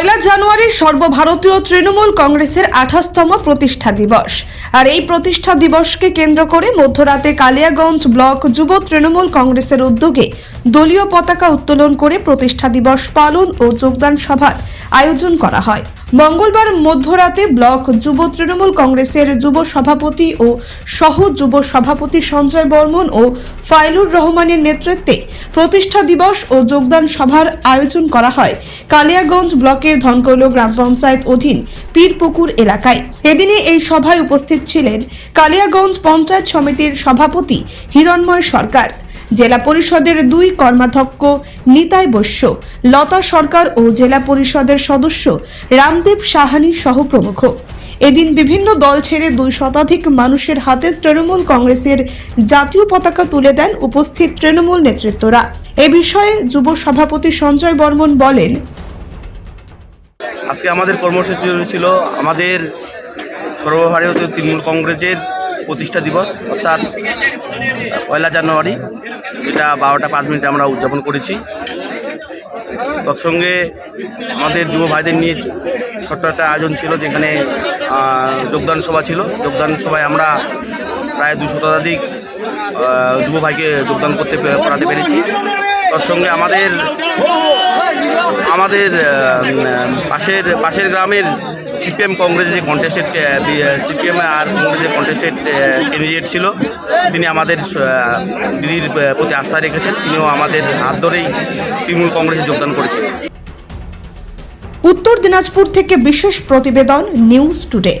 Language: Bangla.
পয়লা জানুয়ারি সর্বভারতীয় তৃণমূল কংগ্রেসের আঠাশতম প্রতিষ্ঠা দিবস। আর এই প্রতিষ্ঠা দিবসকে কেন্দ্র করে মধ্যরাতে কালিয়াগঞ্জ ব্লক যুব তৃণমূল কংগ্রেসের উদ্যোগে দলীয় পতাকা উত্তোলন করে প্রতিষ্ঠা দিবস পালন ও যোগদান সভার আয়োজন করা হয়। মঙ্গলবার মধ্যরাতে ব্লক যুব তৃণমূল কংগ্রেসের যুব সভাপতি ও সহ যুব সভাপতি সঞ্জয় বর্মন ও ফাইলুর রহমানের নেতৃত্বে প্রতিষ্ঠা দিবস ও যোগদান সভার আয়োজন করা হয় কালিয়াগঞ্জ ব্লকের ধনকৈল গ্রাম পঞ্চায়েত অধীন পীরপুকুর এলাকায়। এদিনে এই সভায় উপস্থিত ছিলেন কালিয়াগঞ্জ পঞ্চায়েত সমিতির সভাপতি হিরণময় সরকার। জেলা পরিষদের দুই কর্মাধ্যক্ষ নিতাই বৈশ্য, লতা সরকার ও জেলা পরিষদের সদস্য রামদেব সাহানি সহ প্রমুখ। এদিন বিভিন্ন দল ছেড়ে দুই শতাধিক মানুষের হাতে তৃণমূল কংগ্রেসের জাতীয় পতাকা তুলে দেন উপস্থিত তৃণমূল নেতৃত্বরা। এ বিষয়ে যুব সভাপতি সঞ্জয় বর্মন বলেন, আজকে আমাদের কর্মসূচি ছিল, আমাদের সর্বভারতীয় তৃণমূল কংগ্রেসের প্রতিষ্ঠা দিবস, অর্থাৎ পয়লা জানুয়ারি, যেটা বারোটা পাঁচ মিনিটে আমরা উদযাপন করেছি। তৎসঙ্গে আমাদের যুব ভাইদের নিয়ে ছোট্ট একটা আয়োজন ছিল, যেখানে যোগদান সভা ছিল। যোগদান সভায় আমরা প্রায় দুশো শতাধিক যুব ভাইকে যোগদান করতে করাতে পেরেছি। তৎসঙ্গে আমাদের আমাদের পাশের পাশের গ্রামের সিপিএম কংগ্রেসের যে কন্টেস্টেড সিপিএম আর কংগ্রেসের কন্টেস্টেড ক্যান্ডিডেট ছিল, তিনি আমাদের দিদির প্রতি আস্থা রেখেছেন। তিনিও আমাদের হাত ধরেই তৃণমূল কংগ্রেসে যোগদান করেছেন। উত্তর দিনাজপুর থেকে বিশেষ প্রতিবেদন নিউজ টুডে